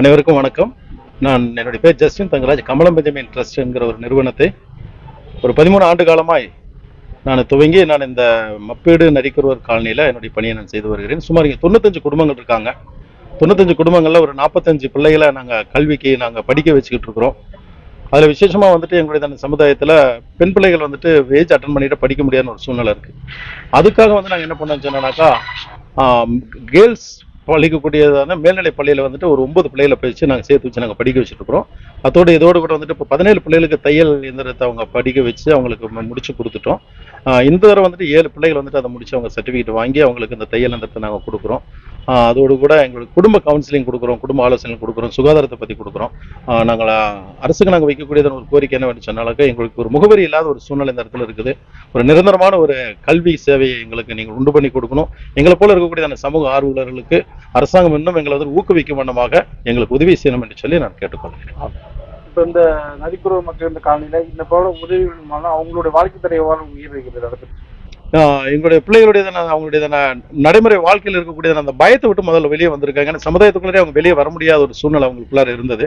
அனைவருக்கும் வணக்கம். நான் என்னுடைய பேர் ஜஸ்டின் தங்கராஜ். கமலம் பெஞ்சமின் ட்ரஸ்ட்ங்கிற ஒரு நிறுவனத்தை ஒரு பதிமூணு ஆண்டு காலமாய் நான் துவங்கி நான் இந்த மப்பீடு நரிக்குறவர் காலனியில் என்னுடைய பணியை நான் செய்து வருகிறேன். சுமார் இங்கே தொண்ணூத்தஞ்சு குடும்பங்கள் இருக்காங்க. தொண்ணூத்தஞ்சு குடும்பங்களில் ஒரு நாற்பத்தஞ்சு பிள்ளைகளை நாங்கள் கல்விக்கு நாங்கள் படிக்க வச்சுக்கிட்டு இருக்கிறோம். அதில் விசேஷமாக வந்துட்டு எங்களுடைய அந்த சமுதாயத்தில் பெண் பிள்ளைகள் வந்துட்டு ஏஜ் அட்டன் பண்ணிட்டு படிக்க முடியாத ஒரு சூழ்நிலை இருக்குது அதுக்காக வந்து நாங்கள் என்ன பண்ணோம் சொன்னோன்னாக்கா கேர்ள்ஸ் பழிக்கக்கூடியதான மேல்நிலை பள்ளியில் வந்துட்டு ஒரு ஒன்பது பிள்ளைகளை படிச்சு நாங்கள் சேர்த்து வச்சு நாங்கள் படிக்க வச்சுட்டு இருக்கிறோம். அதோடு இதோடு கூட வந்துட்டு இப்போ பதினேழு பிள்ளைகளுக்கு தையல் இயந்திரத்தை அவங்க படிக்க வச்சு அவங்களுக்கு முடிச்சு கொடுத்துட்டோம். இந்த தடவை வந்துட்டு ஏழு பிள்ளைகள் வந்துட்டு அதை முடிச்சு அவங்க சர்டிஃபிகேட் வாங்கி அவங்களுக்கு இந்த தையல் இயந்திரத்தை நாங்கள் கொடுக்குறோம். அதோடு கூட எங்களுக்கு குடும்ப கவுன்சிலிங் கொடுக்குறோம் குடும்ப ஆலோசனை கொடுக்குறோம் சுகாதாரத்தை பற்றி கொடுக்குறோம். நாங்கள் அரசுக்கு நாங்கள் வைக்கக்கூடியது ஒரு கோரிக்கை என்ன சொன்னாலும் எங்களுக்கு ஒரு முகவரி இல்லாத ஒரு சூழ்நிலை இந்த இடத்துல இருக்குது. ஒரு நிரந்தரமான ஒரு கல்வி சேவையை எங்களுக்கு நீங்கள் உண்டு பண்ணி கொடுக்கணும். எங்களை போல இருக்கக்கூடிய அந்த சமூக ஆர்வலர்களுக்கு அரசாங்கம் இன்னும் எங்களை வந்து ஊக்குவிக்கும் வண்ணமாக எங்களுக்கு உதவி செய்யணும் என்று சொல்லி நான் கேட்டுக்கொள்கிறேன். இப்போ இந்த நதிக்குறவு மக்கள் இந்த காலனியில் இந்த போல உதவி அவங்களுடைய வாழ்க்கை தரம் உயிர் இருக்கிறது இடத்துக்கு எங்களுடைய பிள்ளைகளுடைய அவங்களுடைய நடைமுறை வாழ்க்கையில் இருக்கக்கூடிய அந்த பயத்தை விட்டு முதல்ல வெளியே வந்திருக்காங்க. ஏன்னா சமுதாயத்துக்குள்ளே அவங்க வெளியே வர முடியாத ஒரு சூழ்நிலை அவங்களுக்குள்ளார இருந்தது.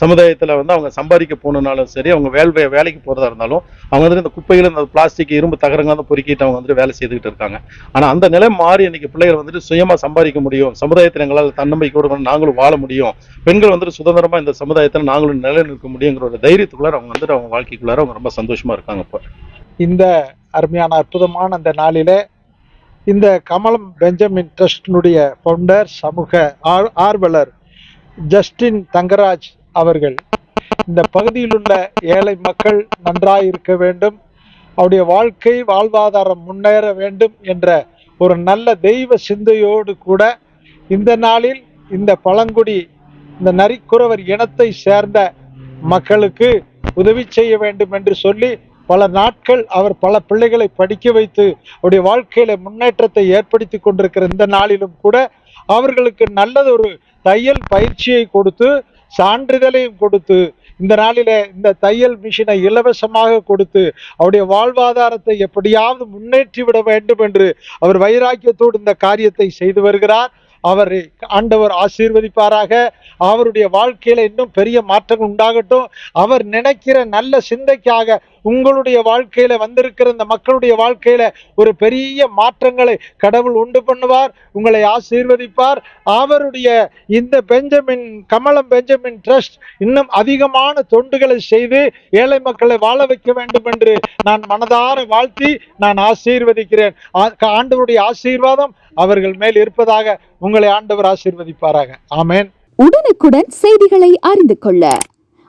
சமுதாயத்தில் வந்து அவங்க சம்பாதிக்க போகணுன்னாலும் சரி அவங்க வேலை வேலைக்கு போகிறதா இருந்தாலும் அவங்க வந்துட்டு இந்த குப்பைகள் இந்த பிளாஸ்டிக் இரும்பு தகரங்க வந்து பொறுக்கிட்டு அவங்க வந்துட்டு வேலை செய்துக்கிட்டு இருக்காங்க. ஆனால் அந்த நிலை மாறி இன்னைக்கு பிள்ளைகள் வந்துட்டு சுயமாக சம்பாதிக்க முடியும். சமுதாயத்தில் எங்களால் தன்னம்பை கொடுக்கணும் நாங்களும் வாழ முடியும். பெண்கள் வந்துட்டு சுதந்திரமாக இந்த சமுதாயத்தில் நாங்களும் நிலை நிற்க முடியுங்கிற ஒரு தைரியத்துக்குள்ளார அவங்க வந்துட்டு அவங்க வாழ்க்கைக்குள்ளார அவங்க ரொம்ப சந்தோஷமா இருக்காங்க இப்போ. இந்த அருமையான அற்புதமான அந்த நாளிலே இந்த கமலம் பெஞ்சமின் ட்ரஸ்டினுடைய ஃபவுண்டர் சமூக ஆர்- ஆர்வலர் ஜஸ்டின் தங்கராஜ் அவர்கள். இந்த பகுதியில் உள்ள ஏழை மக்கள் நன்றாக இருக்க வேண்டும். அவருடைய வாழ்க்கை வாழ்வாதாரம் முன்னேற வேண்டும் என்ற ஒரு நல்ல தெய்வ சிந்தையோடு கூட இந்த நாளில் இந்த பழங்குடி இந்த நரிக்குறவர் இனத்தை சேர்ந்த மக்களுக்கு உதவி செய்ய வேண்டும் என்று சொல்லி பல நாட்கள் அவர் பல பிள்ளைகளை படிக்க வைத்து அவருடைய வாழ்க்கையில முன்னேற்றத்தை ஏற்படுத்தி கொண்டிருக்கிற இந்த நாளிலும் கூட அவர்களுக்கு நல்லதொரு தையல் பயிற்சியை கொடுத்து சான்றிதழையும் கொடுத்து இந்த நாளில இந்த தையல் மிஷினை இலவசமாக கொடுத்து அவருடைய வாழ்வாதாரத்தை எப்படியாவது முன்னேற்றி விட வேண்டும் என்று அவர் வைராக்கியத்தோடு இந்த காரியத்தை செய்து வருகிறார். அவரை ஆண்டவர் ஆசீர்வதிப்பாராக. அவருடைய வாழ்க்கையில இன்னும் பெரிய மாற்றங்கள் உண்டாகட்டும். அவர் நினைக்கிற நல்ல சிந்தைக்காக உங்களுடைய வாழ்க்கையில வந்திருக்கிற இந்த மக்களுடைய வாழ்க்கையில ஒரு பெரிய மாற்றங்களை கடவுள் உண்டு பண்ணுவார் உங்களை ஆசீர்வதிப்பார். அவருடைய இந்த பெஞ்சமின் கமலம் பெஞ்சமின் ட்ரஸ்ட் இன்னும் அதிகமான தொண்டுகளை செய்து ஏழை மக்களை வாழ வைக்க வேண்டும் என்று நான் மனதார வாழ்த்தி நான் ஆசீர்வதிக்கிறேன். ஆ- ஆண்டவருடைய ஆசீர்வாதம் அவர்கள் மேல் இருப்பதாக உங்களை ஆண்டவர் ஆசீர்வதிப்பாராக. ஆமேன். உடனுக்குடன் செய்திகளை அறிந்து கொள்ள